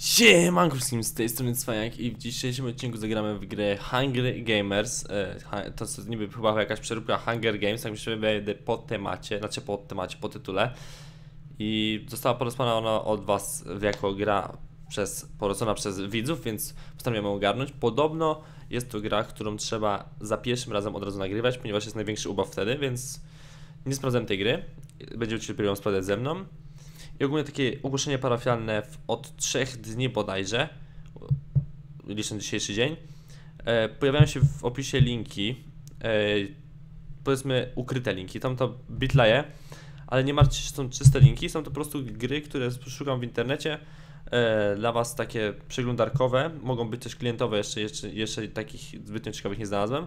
Siemanko wszystkim, z tej strony Cwaniak i w dzisiejszym odcinku zagramy w grę Hunger Gamers. E, To jest niby chyba jakaś przeróbka Hunger Games, tak myślę, będę po temacie, znaczy po temacie, po tytule. I została porozmawiana ona od was jako gra przez, porozmawiana przez widzów, więc postanowiłem ją ogarnąć. Podobno jest to gra, którą trzeba za pierwszym razem od razu nagrywać, ponieważ jest największy ubaw wtedy, więc nie sprawdzałem tej gry. Będziecie ją sprawdzać ze mną i ogólnie takie ogłoszenie parafialne w, od trzech dni bodajże, licząc dzisiejszy dzień, e, pojawiają się w opisie linki, e, powiedzmy ukryte linki, tam to bitlaje, ale nie martwcie się, są czyste linki, są to po prostu gry, które szukam w internecie, e, dla was takie przeglądarkowe, mogą być też klientowe, jeszcze, jeszcze, jeszcze takich zbytnio ciekawych nie znalazłem.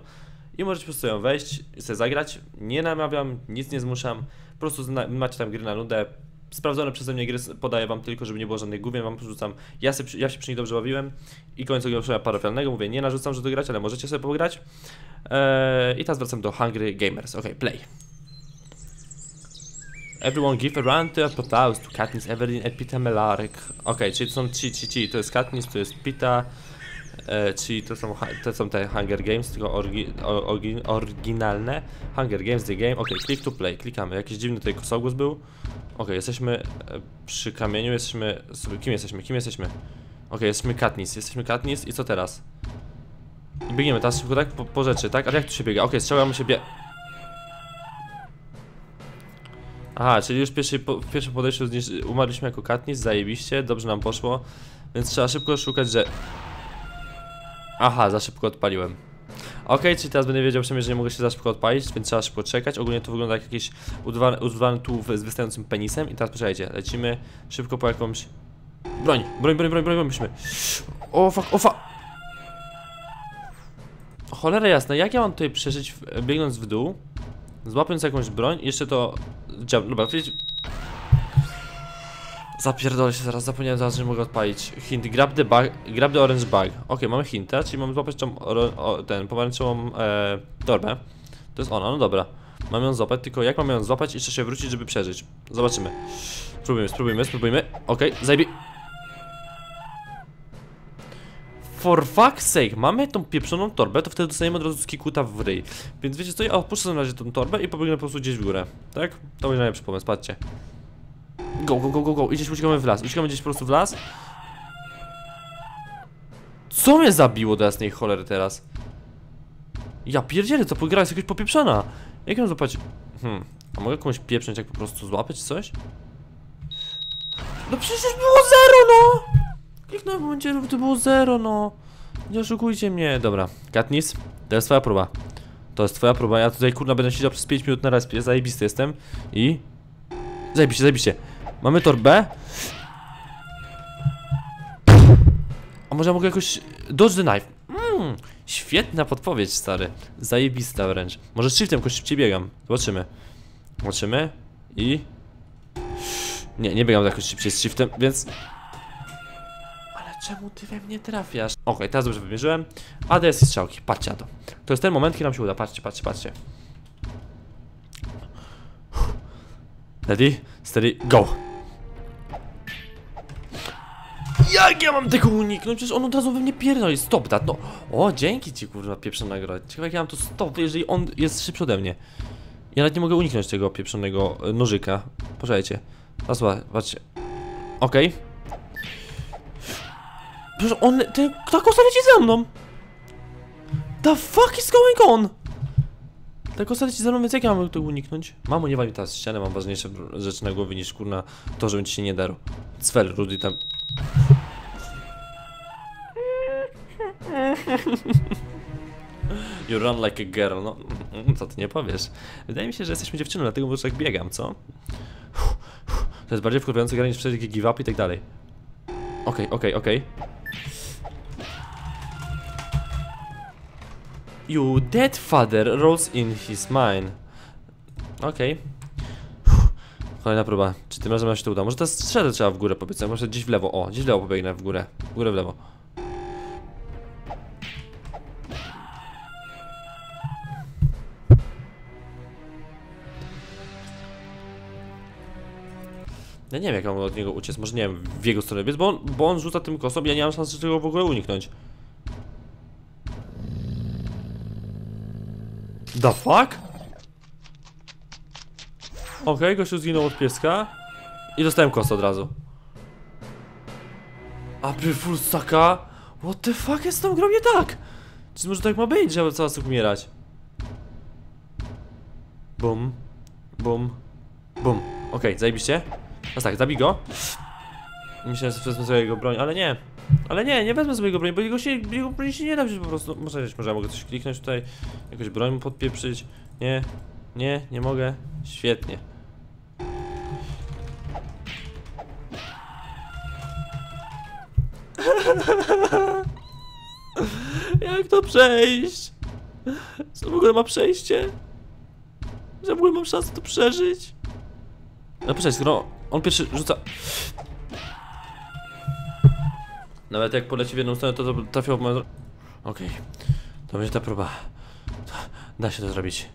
I możecie po prostu ją wejść i sobie zagrać. Nie namawiam, nic nie zmuszam. Po prostu macie tam gry na nudę. Sprawdzone przeze mnie gry podaję wam tylko, żeby nie było żadnych główien, wam porzucam. Ja, ja się przy nich dobrze bawiłem. I koniec ogłoszenia parafialnego. Mówię, nie narzucam, że to grać, ale możecie sobie pograć. Eee, I teraz wracam do Hungry Gamers. Ok, play. Everyone give a round of applause to Katniss Everdeen and Pita Melarek. Ok, czyli to są ci, ci, ci. To jest Katniss, to jest Pita. E, czyli to są, to są te Hunger Games, tylko orgi, orgi, oryginalne. Hunger Games, the game. Ok, click to play, klikamy. Jakiś dziwny tutaj kosogłos był. Ok, jesteśmy e, przy kamieniu, jesteśmy... Kim jesteśmy? Kim jesteśmy? Ok, jesteśmy Katniss, jesteśmy Katniss i co teraz? I biegniemy teraz szybko, tak? Po, po rzeczy, tak? Ale jak tu się biega? Ok, strzelamy się bie... Aha, czyli już w, pierwszej, po, w pierwszym podejściu umarliśmy jako Katniss, zajebiście, dobrze nam poszło. Więc trzeba szybko szukać, że... Aha, za szybko odpaliłem. Okej, czyli teraz będę wiedział przynajmniej, że nie mogę się za szybko odpalić, więc trzeba szybko czekać. Ogólnie to wygląda jak jakiś udwany, tułów z wystającym penisem. I teraz poczekajcie, lecimy szybko po jakąś... Broń, broń, broń, broń, broń, broń. O fuck, o fuck. Cholera jasna, jak ja mam tutaj przeżyć biegnąc w dół, złapiąc jakąś broń jeszcze to... Dobra. Zapierdolę się zaraz, zapomniałem zaraz, że mogę odpalić. Hint, grab the bag, grab the orange bag. Ok, mamy hinta, czyli mamy złapać tą, o, ten, pomarańczową e, torbę. To jest ona, no dobra. Mamy ją złapać, tylko jak mamy ją złapać i jeszcze się wrócić, żeby przeżyć? Zobaczymy. Spróbujmy, spróbujmy, spróbujmy. Okej, okay, zajbie... For fuck's sake, mamy tą pieprzoną torbę, to wtedy dostajemy od razu skikuta w ryj. Więc wiecie co, ja opuszczę na razie tą torbę i pobiegnę po prostu gdzieś w górę. Tak? To będzie najlepszy pomysł, patrzcie. Go, go, go, go, go. Idziesz, uciekamy w las. Uciekamy gdzieś po prostu w las. Co mnie zabiło do jasnej cholery teraz? Ja pierdzielę, to gra jest jakaś popieprzona. Jak ją złapać? Hmm. A mogę komuś pieprząć, jak po prostu złapać coś? No przecież było zero, no! Kliknąłem w momencie, żeby to było zero, no. Nie oszukujcie mnie. Dobra, Katniss, to jest twoja próba. To jest twoja próba. Ja tutaj kurna będę siedział przez 5 minut na respie. Zajebisty jestem. I... Zajebiście, zajebiście. Mamy torbę. A może ja mogę jakoś... Dodge the knife. Mmm, świetna podpowiedź, stary. Zajebista wręcz. Może shiftem jakoś szybciej biegam. Zobaczymy. Zobaczymy. I... Nie, nie biegam jakoś szybciej z shiftem, więc... Ale czemu ty we mnie trafiasz? Okej, teraz dobrze wymierzyłem. ADS i strzałki, patrzcie na to. To jest ten moment, kiedy nam się uda. Patrzcie, patrzcie, patrzcie. Ready, steady, go! Jak ja mam tego uniknąć? Przecież on od razu we mnie pierdoli. Stop that, no. O, dzięki ci kurwa pieprzona gra. Ciekawe jak ja mam to stop, jeżeli on jest szybszy ode mnie. Ja nawet nie mogę uniknąć tego pieprzonego e, nożyka. Poczekajcie. Teraz zła- patrzcie. Okej. Przecież on, ten, ta kosa leci za mną. The fuck is going on? Ta kosa leci za mną, więc jak ja mam tego uniknąć? Mamo, nie wali teraz ścianę, mam ważniejsze rzeczy na głowie niż kurna to, żebym ci się nie darł. Cwel, Rudy tam... You run like a girl, no mm, co ty nie powiesz? Wydaje mi się, że jesteśmy dziewczyną, dlatego może tak biegam, co? To jest bardziej wkurwiające granie niż wszelkie give up i tak dalej. Okej, okej, okej. You dead father rolls in his mine. Okej. Kolejna próba. Czy tym razem nam się to uda? Może teraz strzelę trzeba w górę pobiec, może gdzieś w lewo. O, gdzieś w lewo pobiegnę w górę. W górę w lewo. Ja nie wiem jak mam od niego uciec, może nie wiem, w jego stronę biec, bo on, bo on rzuca tym kosą, ja nie mam szansy tego w ogóle uniknąć. The fuck? Okej, gościu zginął od pieska I dostałem kosę od razu April full stacka? What the fuck jest z tą grą nie tak? Czy może tak ma być, żeby cały czas umierać? Bum Bum Bum Okej, zajebiście Teraz tak, zabij go Myślałem, że wezmę sobie jego broń, ale nie Ale nie, nie wezmę sobie jego broni, bo jego, się, jego broń się nie da wziąć po prostu Może, może ja mogę coś kliknąć tutaj Jakąś broń mu podpieprzyć Nie, nie, nie mogę Świetnie Jak to przejść? Co w ogóle ma przejście? Że w ogóle mam szansę to przeżyć? No przecież, skoro on pierwszy rzuca... Nawet jak poleci w jedną stronę, to, to w moją... Okej, to będzie ta próba. Da się to zrobić.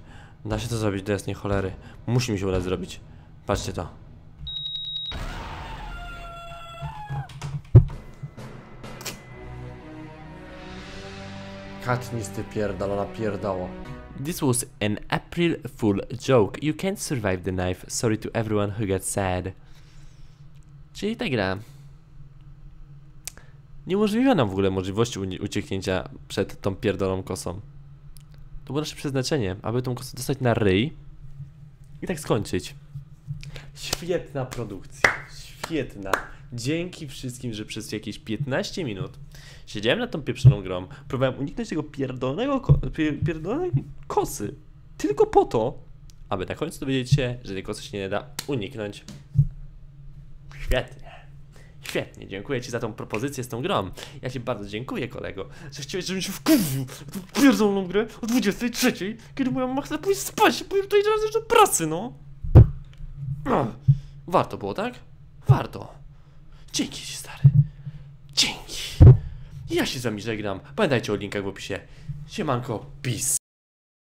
Da się to zrobić do jasnej cholery. Musi mi się udać zrobić. Patrzcie to. Katniss ty pierdolona pierdoło. This was an April Fool joke. You can't survive the knife. Sorry to everyone who got sad. Czyli ta gra nie umożliwia nam w ogóle możliwości ucieknięcia przed tą pierdoloną kosą. To było nasze przeznaczenie, aby tą kosę dostać na ryj i tak skończyć. Świetna produkcja, świetna. Dzięki wszystkim, że przez jakieś 15 minut siedziałem nad tą pieprzoną grą, próbowałem uniknąć tego pierdolonego pierdolonej kosy, tylko po to, aby na końcu dowiedzieć się, że tej kosy się nie da uniknąć. Świetnie. Świetnie, dziękuję Ci za tą propozycję z tą grą. Ja Ci bardzo dziękuję, kolego, że chciałeś, żebym się wkurwił w tą pierdoloną grę o 23, kiedy moja mama chce pójść spać, bo idę razem do pracy, no. Warto było, tak? Warto. Dzięki Ci, stary. Dzięki. Ja się z Wami żegnam. Pamiętajcie o linkach w opisie. Siemanko, peace.